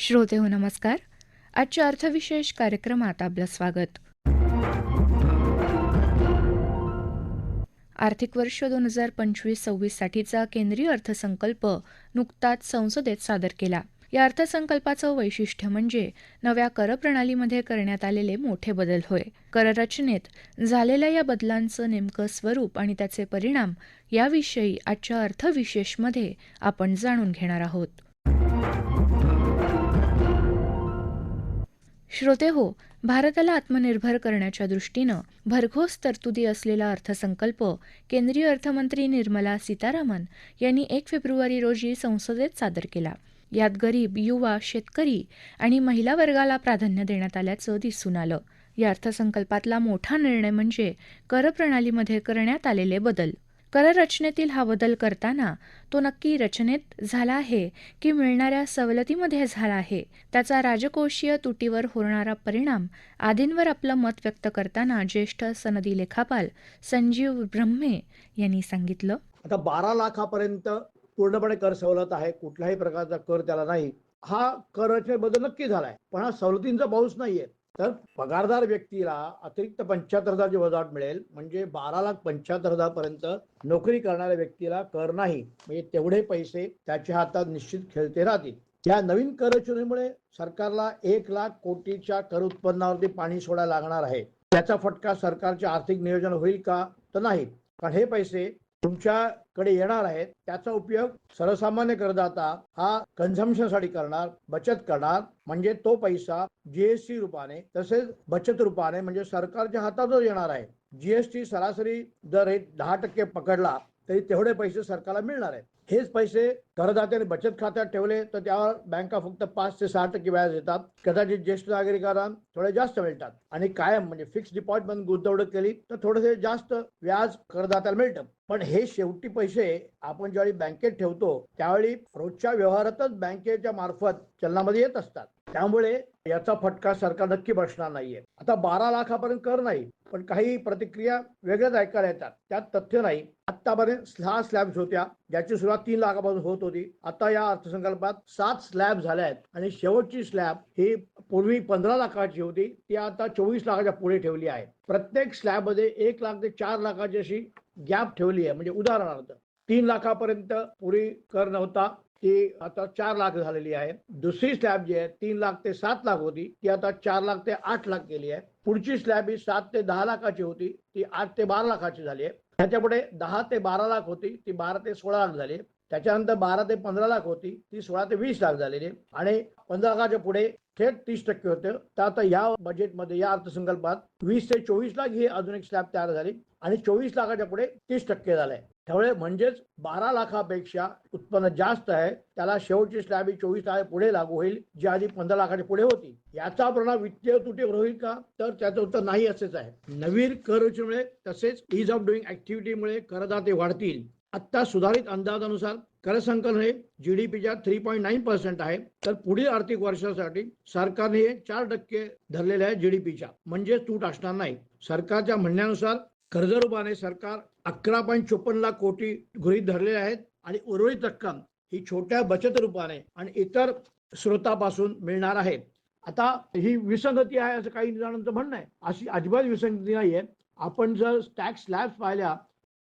श्रोते हो नमस्कार. आजच्या अर्थविशेष कार्यक्रमात आपलं स्वागत. आर्थिक वर्ष दोन हजार पंचवीस सव्वीससाठीचा केंद्रीय अर्थसंकल्प नुकताच संसदेत सादर केला. या अर्थसंकल्पाचं वैशिष्ट्य म्हणजे नव्या करप्रणालीमध्ये करण्यात आलेले मोठे बदल होय. कररचनेत झालेल्या या बदलांचं नेमकं स्वरूप आणि त्याचे परिणाम याविषयी आजच्या अर्थविशेषमध्ये आपण जाणून घेणार आहोत. श्रोते हो भारताला आत्मनिर्भर करण्याच्या दृष्टीनं भरघोस तरतुदी असलेला अर्थसंकल्प केंद्रीय अर्थमंत्री निर्मला सीतारामन यांनी एक फेब्रुवारी रोजी संसदेत सादर केला. यात गरीब युवा शेतकरी आणि महिला वर्गाला प्राधान्य देण्यात आल्याचं दिसून आलं. या अर्थसंकल्पातला मोठा निर्णय म्हणजे करप्रणालीमध्ये करण्यात आलेले बदल. कररचनेतील हा बदल करताना तो नक्की रचनेत झाला आहे की मिळणाऱ्या सवलतीमध्ये झाला आहे? त्याचा राजकोषीय तुटीवर होणारा परिणाम आदींवर आपलं मत व्यक्त करताना ज्येष्ठ सनदी लेखापाल संजीव ब्रह्मे यांनी सांगितलं. आता बारा लाखापर्यंत पूर्णपणे कर सवलत आहे. कुठल्याही प्रकारचा कर त्याला नाही. हा कर बदल नक्की झालाय. पण हा सवलतींचा पाऊस नाहीये. तर पगारदार व्यक्तीला अतिरिक्त पंच्याहत्तर हजारची वजावट मिळेल म्हणजे बारा लाख पंच्याहत्तर हजार पर्यंत नोकरी करणाऱ्या व्यक्तीला कर नाही म्हणजे तेवढे पैसे त्याच्या हातात निश्चित खेळते राहतील. या नवीन कर सरकारला एक लाख कोटीच्या कर उत्पन्नावरती पाणी सोडायला लागणार आहे. त्याचा फटका सरकारचे आर्थिक नियोजन होईल का? तर नाही. कारण हे पैसे तुमच्याकडे येणार आहेत त्याचा उपयोग सर्वसामान्य करदाता हा कन्झम्पशनसाठी करणार बचत करणार. म्हणजे तो पैसा जीएसटी रूपाने तसेच बचत रूपाने म्हणजे सरकारच्या हातातच येणार आहे. जीएसटी सरासरी दर हे दहा टक्के पकडला तरी तेवढे पैसे सरकारला मिळणार आहेत. हेच पैसे करदात्याने बचत खात्यात ठेवले तर त्यावर बँका फक्त पाच ते सहा टक्के व्याज देतात कदाचित ज्येष्ठ नागरिकांना थोडे जास्त मिळतात. आणि कायम म्हणजे फिक्स डिपॉझिटमध्ये गुंतवणूक केली तर थोडेसे जास्त व्याज करदात्याला मिळतं. पण हे शेवटी पैसे आपण ज्यावेळी बँकेत ठेवतो त्यावेळी रोजच्या व्यवहारातच बँकेच्या मार्फत चलनामध्ये येत असतात. त्यामुळे याचा फटका सरकार नक्की बसणार नाहीये. आता बारा लाखापर्यंत कर नाही पण काही प्रतिक्रिया वेगळ्याच ऐकायला येतात. त्यात तथ्य नाही. आतापर्यंत सहा स्लॅब्स होत्या ज्याची सुरुवात तीन लाखापासून होत होती. आता या अर्थसंकल्पात सात स्लॅब झाल्या आहेत आणि शेवटची स्लॅब ही पूर्वी पंधरा लाखाची होती. ती आता चोवीस लाखाच्या पुढे ठेवली आहे. प्रत्येक स्लॅबमध्ये एक लाख ते चार लाखाची अशी गॅप ठेवली आहे. म्हणजे उदाहरणार्थ तीन लाखापर्यंत पुरी कर नव्हता. ती आता चार लाख झालेली आहे. दुसरी स्लॅब जी आहे तीन लाख ते सात लाख होती. ती आता चार लाख ते आठ लाख केली आहे. पुढची स्लॅब ही सात ते दहा लाखाची होती. ती आठ ते बारा लाखाची झाली आहे. त्याच्यापुढे दहा ते बारा लाख होती ती बारा ते सोळा लाख झाली. त्याच्यानंतर बारा ते पंधरा लाख होती ती सोळा ते वीस लाख झालेली. आणि पंधरा लाखाच्या पुढे थेट तीस टक्के होते. तर आता या बजेटमध्ये या अर्थसंकल्पात वीस ते चोवीस लाख ही अजून एक स्लॅब तयार झाली. आणि चोवीस लाखाच्या पुढे तीस टक्के झालंय. त्यामुळे म्हणजेच बारा लाखापेक्षा उत्पन्न जास्त आहे. त्याला शेवटची स्लॅब ही चोवीस लाख पुढे लागू होईल जी आधी पंधरा लाखाच्या पुढे होती. याचा परिणाम वित्तीय तुटीवर होईल का? तर त्याचं उत्तर नाही असेच आहे. नवीन कर रचनेमुळे तसेच इज ऑफ डुईंग ऍक्टिव्हिटीमुळे करदाते वाढतील. आता सुधारित अंदाजानुसार कर संकलन हे जीडीपीच्या थ्री पॉईंट नाईन पर्सेंट आहे. तर पुढील आर्थिक वर्षासाठी सरकारने हे चार टक्के धरलेले आहे जीडीपीच्या म्हणजे तूट असणार नाही. सरकारच्या म्हणण्यानुसार कर्जरूपाने सरकार अकरा पॉईंट चोपन्न लाख कोटी गृहीत धरलेले आहेत आणि उर्वरित रक्कम ही छोट्या बचत रूपाने आणि इतर स्रोतापासून मिळणार आहे. आता ही विसंगती आहे असं काही जणांचं म्हणणं आहे. अशी अजिबात विसंगती नाहीये. आपण जर टॅक्स स्लॅब्स पाहिल्या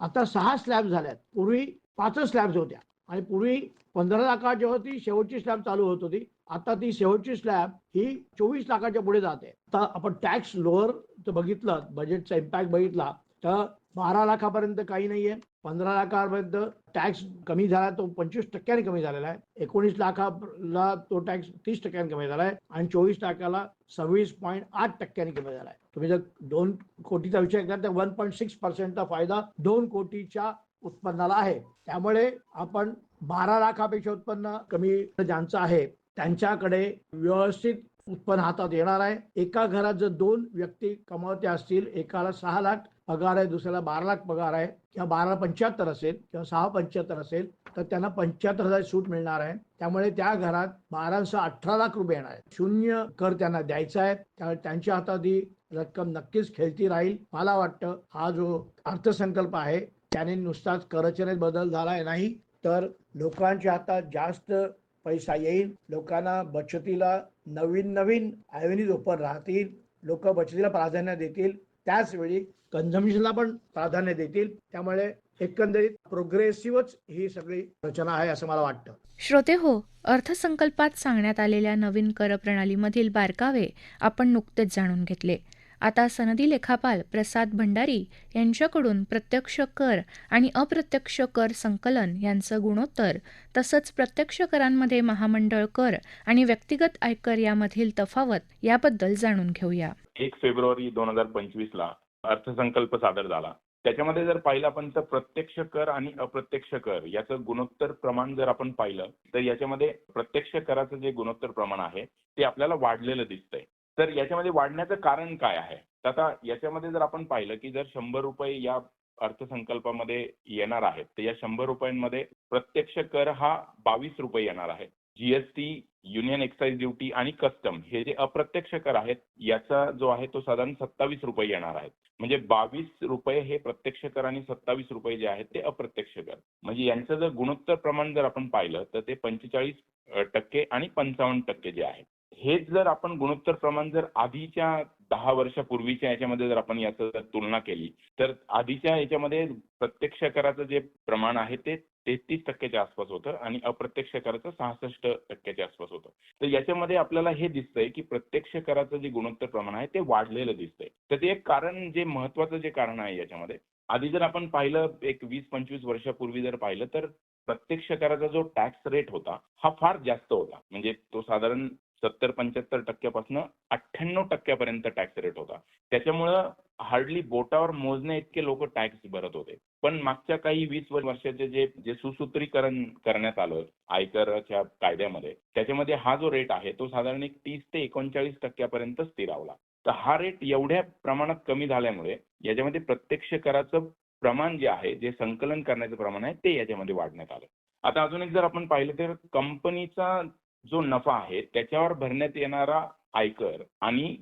आता सहा स्लॅब झाल्यात. पूर्वी पाचच स्लॅब्स होत्या. आणि पूर्वी पंधरा लाखाच्या ती शेवटची स्लॅब चालू होत होती. आता ती शेवटची स्लॅब ही चोवीस लाखाच्या पुढे जाते. आता आपण टॅक्स लोअर बघितलं बजेटचा इम्पॅक्ट बघितला तर बारा लाखापर्यंत काही नाहीये. पंधरा लाखापर्यंत टॅक्स कमी झाला तो पंचवीस टक्क्यांनी कमी झालेला आहे. एकोणीस लाखाला तो टॅक्स तीस टक्क्यांनी कमी झाला आहे आणि चोवीस लाखाला सव्वीस पॉईंट आठ टक्क्यांनी कमी झाला आहे. तुम्ही जर दोन कोटीचा विचार केला तर वन पॉईंट सिक्स पर्सेंटचा फायदा दोन कोटीच्या उत्पन्नाला आहे. त्यामुळे आपण बारा लाखापेक्षा उत्पन्न कमी ज्यांचं आहे त्यांच्याकडे व्यवस्थित उत्पन्न हातात येणार आहे. एका घरात जर दोन व्यक्ती कमावते असतील एकाला सहा लाख पगार आहे दुसऱ्याला बारा लाख पगार आहे किंवा बारा पंच्याहत्तर असेल किंवा सहा पंच्याहत्तर असेल तर त्यांना पंच्याहत्तर हजार सूट मिळणार आहे. त्यामुळे त्या घरात बाराशे अठरा लाख रुपये येणार आहेत. शून्य कर त्यांना द्यायचा आहे. त्यामुळे त्यांच्या हातात ही रक्कम नक्कीच खेळती राहील. मला वाटतं हा जो अर्थसंकल्प आहे त्याने नुसताच करचनेत बदल झालाय नाही तर लोकांच्या हातात जास्त पैसा येईल लोकांना बचतीला नवीन नवीन ॲव्हेन्यूज ओपन राहतील लोक बचतीला प्राधान्य देतील. त्याचवेळी कन्झम्पशनला पण प्राधान्य देतील. त्यामुळे एकंदरीत प्रोग्रेसिव्हच ही सगळी रचना आहे असं मला वाटतं. श्रोते हो अर्थसंकल्पात सांगण्यात आलेल्या नवीन कर प्रणालीमधील बारकावे आपण नुकतेच जाणून घेतले. आता सनदी लेखापाल प्रसाद भंडारी यांच्याकडून प्रत्यक्ष कर आणि अप्रत्यक्ष कर संकलन यांचं गुणोत्तर तसंच प्रत्यक्ष करांमध्ये महामंडळ कर आणि व्यक्तिगत आयकर यामधील तफावत याबद्दल जाणून घेऊया. एक फेब्रुवारी दोन हजार पंचवीस ला अर्थसंकल्प सादर झाला. त्याच्यामध्ये जर पाहिलं आपण तर प्रत्यक्ष कर आणि अप्रत्यक्ष कर याचं गुणोत्तर प्रमाण जर आपण पाहिलं तर याच्यामध्ये प्रत्यक्ष कराचं जे गुणोत्तर प्रमाण आहे ते आपल्याला वाढलेलं दिसतंय. तर याच्यामध्ये वाढण्याचं कारण काय आहे? तर आता याच्यामध्ये जर आपण पाहिलं की जर शंभर रुपये या अर्थसंकल्पामध्ये येणार आहेत तर या शंभर रुपयांमध्ये प्रत्यक्ष कर हा बावीस रुपये येणार आहे. जीएसटी युनियन एक्साइज ड्युटी आणि कस्टम हे जे अप्रत्यक्ष कर आहेत याचा जो आहे तो साधारण सत्तावीस रुपये येणार आहेत. म्हणजे बावीस रुपये हे प्रत्यक्ष कर आणि सत्तावीस रुपये जे आहेत ते अप्रत्यक्ष कर. म्हणजे यांचं जर गुणोत्तर प्रमाण जर आपण पाहिलं तर ते पंचेचाळीस टक्के आणि पंचावन्न टक्के जे आहे हेच जर आपण गुणोत्तर प्रमाण जर आधीच्या दहा वर्षापूर्वीच्या याच्यामध्ये जर आपण याचं जर तुलना केली तर आधीच्या याच्यामध्ये प्रत्यक्ष कराचं जे प्रमाण आहे ते तेहतीस टक्क्याच्या आसपास होतं आणि अप्रत्यक्ष कराचं सहासष्ट टक्क्याच्या आसपास होतं. तर याच्यामध्ये आपल्याला हे दिसतंय की प्रत्यक्ष कराचं जे गुणोत्तर प्रमाण आहे ते वाढलेलं दिसतंय. तर ते एक कारण जे महत्वाचं जे कारण आहे याच्यामध्ये आधी जर आपण पाहिलं एक वीस पंचवीस वर्षापूर्वी जर पाहिलं तर प्रत्यक्ष कराचा जो टॅक्स रेट होता हा फार जास्त होता. म्हणजे तो साधारण सत्तर पंच्याहत्तर टक्क्यापासून अठ्ठ्याण्णव टक्क्यापर्यंत टॅक्स रेट होता. त्याच्यामुळं हार्डली बोटावर मोजण्या इतके लोक टॅक्स भरत होते. पण मागच्या काही वीस वर्षाचे जे जे सुसूत्रीकरण करण्यात आलं आयकरच्या कायद्यामध्ये त्याच्यामध्ये हा जो रेट आहे तो साधारण एक तीस ते एकोणचाळीस टक्क्यापर्यंत स्थिरावला तर हा रेट एवढ्या प्रमाणात कमी झाल्यामुळे याच्यामध्ये प्रत्यक्ष कराचं प्रमाण जे आहे जे संकलन करण्याचं प्रमाण आहे ते याच्यामध्ये वाढण्यात आलं. आता अजून एक जर आपण पाहिलं तर कंपनीचा जो नफा आहे त्याच्यावर भरण्यात येणारा आयकर आणि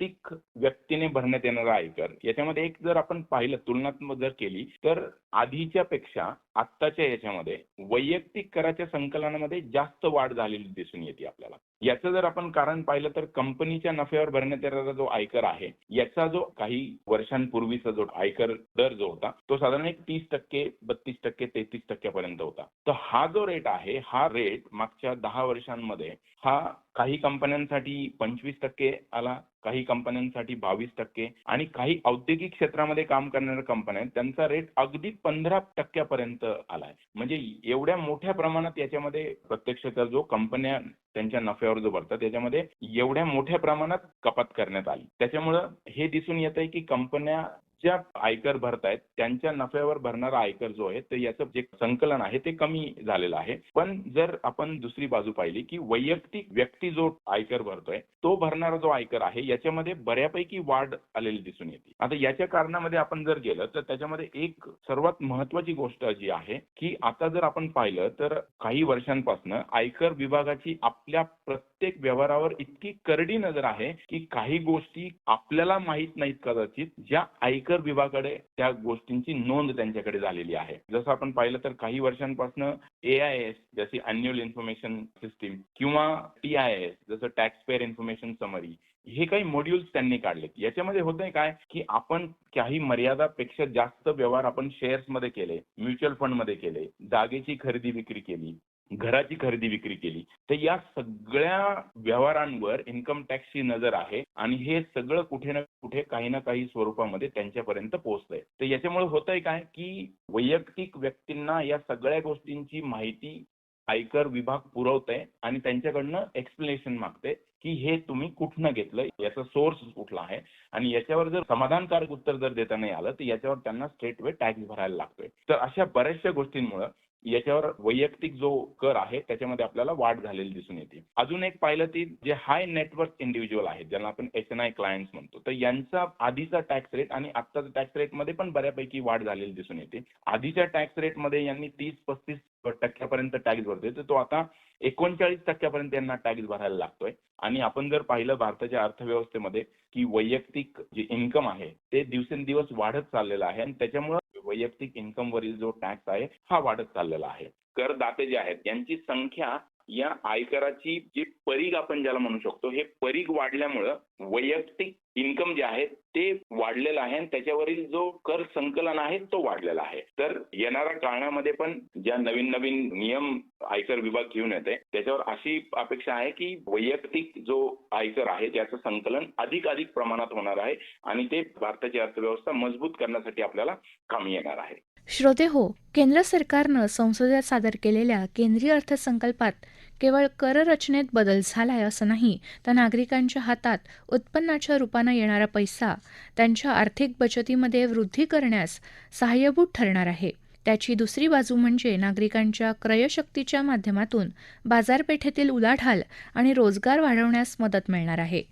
वैयक्तिक व्यक्तीने भरण्यात येणारा आयकर याच्यामध्ये एक जर आपण पाहिलं तुलनात्मक जर केली तर आधीच्या पेक्षा आत्ताच्या याच्यामध्ये वैयक्तिक कराच्या संकलनामध्ये जास्त वाढ झालेली दिसून येते आपल्याला. याचं जर आपण कारण पाहिलं तर कंपनीच्या नफ्यावर भरण्यात येणारा जो आयकर आहे याचा जो काही वर्षांपूर्वीचा जो आयकर दर जो होता तो साधारण एक तीस टक्के बत्तीस टक्के तेहतीस टक्क्यापर्यंत होता. तर हा जो रेट आहे हा रेट मागच्या दहा वर्षांमध्ये हा काही कंपन्यांसाठी पंचवीस टक्के आला काही कंपन्यांसाठी बावीस टक्के आणि काही औद्योगिक क्षेत्रामध्ये काम करणाऱ्या कंपन्या आहेत त्यांचा रेट अगदी पंधरा टक्क्यापर्यंत आलाय. म्हणजे एवढ्या मोठ्या प्रमाणात याच्यामध्ये प्रत्यक्ष जो कंपन्या त्यांच्या नफ्यावर जो भरतात त्याच्यामध्ये एवढ्या मोठ्या प्रमाणात कपात करण्यात आली. त्याच्यामुळं हे दिसून येत आहे की कंपन्या ज्या आयकर भरतायत त्यांच्या नफ्यावर भरणारा आयकर जो आहे तर याचं जे संकलन आहे ते कमी झालेलं आहे. पण जर आपण दुसरी बाजू पाहिली की वैयक्तिक व्यक्ती जो आयकर भरतोय तो भरणारा जो आयकर आहे याच्यामध्ये बऱ्यापैकी वाढ आलेली दिसून येते. आता याच्या कारणामध्ये आपण जर गेलं तर त्याच्यामध्ये एक सर्वात महत्वाची गोष्ट जी आहे की आता जर आपण पाहिलं तर काही वर्षांपासून आयकर विभागाची आपल्या प्रत्येक व्यवहारावर इतकी करडी नजर आहे की काही गोष्टी आपल्याला माहीत नाहीत कदाचित ज्या आयकर विभागाकडे त्या गोष्टींची नोंद त्यांच्याकडे झालेली आहे. जसं आपण पाहिलं तर काही वर्षांपासून ए आय एस जशी अन्युअल इन्फॉर्मेशन सिस्टीम किंवा टी आय एस जसं टॅक्स पेअर इन्फॉर्मेशन समरी हे काही मॉड्यूल्स त्यांनी काढलेत. याच्यामध्ये होतंय काय की आपण काही मर्यादापेक्षा जास्त व्यवहार आपण शेअर्समध्ये केले म्युच्युअल फंडमध्ये केले जागेची खरेदी विक्री केली घराची खरेदी विक्री केली. तर या सगळ्या व्यवहारांवर इन्कम टॅक्सची नजर आहे आणि हे सगळं कुठे ना कुठे काही ना काही स्वरूपामध्ये त्यांच्यापर्यंत पोहोचतंय. तर याच्यामुळे होतंय काय की वैयक्तिक व्यक्तींना या सगळ्या गोष्टींची माहिती आयकर विभाग पुरवतंय आणि त्यांच्याकडनं एक्सप्लेनेशन मागते की हे तुम्ही कुठनं घेतलं याचा सोर्स कुठला आहे आणि याच्यावर जर समाधानकारक उत्तर जर देता नाही आलं तर याच्यावर त्यांना स्ट्रेट वे टॅक्स भरायला लागतोय. तर अशा बऱ्याचशा गोष्टींमुळे याच्यावर वैयक्तिक जो कर आहे त्याच्यामध्ये आपल्याला वाढ झालेली दिसून येते. अजून एक पाहिलं ती जे हाय नेटवर्क इंडिव्हिज्युअल आहेत ज्यांना आपण एच एन आय क्लायंट्स म्हणतो तर यांचा आधीचा टॅक्स रेट आणि आत्ताचा टॅक्स रेटमध्ये पण बऱ्यापैकी वाढ झालेली दिसून येते. आधीच्या टॅक्स रेटमध्ये यांनी तीस पस्तीस टक्क्यापर्यंत टॅक्स भरतोय तर तो आता एकोणचाळीस टक्क्यापर्यंत यांना टॅक्स भरायला लागतोय. आणि आपण जर पाहिलं भारताच्या अर्थव्यवस्थेमध्ये की वैयक्तिक जे इन्कम आहे ते दिवसेंदिवस वाढत चाललेलं आहे आणि त्याच्यामुळं वैयक्तिक इन्कम वरील जो टॅक्स आहे हा वाढत चाललेला आहे. करदाते जे आहेत त्यांची संख्या या आयकराची जी परीघ आपण ज्याला म्हणू शकतो हे परीघ वाढल्यामुळं वैयक्तिक इन्कम जे आहे ते वाढलेलं आहे आणि त्याच्यावरील जो कर संकलन आहे तो वाढलेला आहे. तर येणाऱ्या काळामध्ये पण ज्या नवीन नवीन नियम आयकर विभाग घेऊन येते त्याच्यावर अशी अपेक्षा आहे की वैयक्तिक जो आयकर आहे त्याचं संकलन अधिक अधिक प्रमाणात होणार आहे आणि ते भारताची अर्थव्यवस्था मजबूत करण्यासाठी आपल्याला कामी येणार आहे. श्रोते हो केंद्र सरकारनं संसदेत सादर केलेल्या केंद्रीय अर्थसंकल्पात केवळ कररचनेत बदल झालाय असं नाही. तर नागरिकांच्या हातात उत्पन्नाच्या रूपानं येणारा पैसा त्यांच्या आर्थिक बचतीमध्ये वृद्धी करण्यास सहाय्यभूत ठरणार आहे. त्याची दुसरी बाजू म्हणजे नागरिकांच्या क्रयशक्तीच्या माध्यमातून बाजारपेठेतील उलाढाल आणि रोजगार वाढवण्यास मदत मिळणार आहे.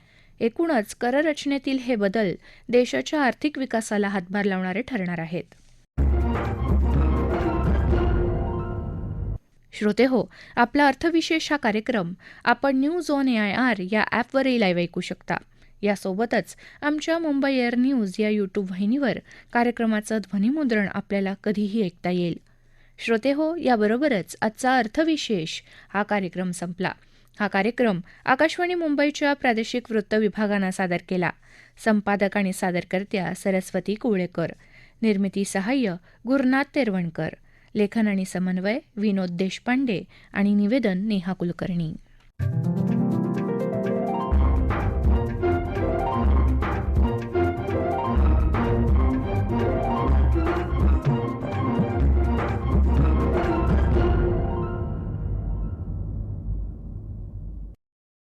एकूणच कररचनेतील हे बदल देशाच्या आर्थिक विकासाला हातभार लावणारे ठरणार आहेत. श्रोते हो आपला अर्थविशेष हा कार्यक्रम आपण news on A I R या ॲपवरही लाईव्ह ऐकू शकता. यासोबतच आमच्या मुंबई एअर न्यूज या यूट्यूब वाहिनीवर कार्यक्रमाचं ध्वनिमुद्रण आपल्याला कधीही ऐकता येईल. श्रोते हो याबरोबरच आजचा अर्थविशेष हा कार्यक्रम संपला. हा कार्यक्रम आकाशवाणी मुंबईच्या प्रादेशिक वृत्त विभागानं सादर केला. संपादक आणि सादरकर्त्या सरस्वती कुवळेकर. निर्मिती सहाय्य गुरुनाथ तेरवणकर. लेखन आणि समन्वय विनोद देशपांडे आणि निवेदन नेहा कुलकर्णी.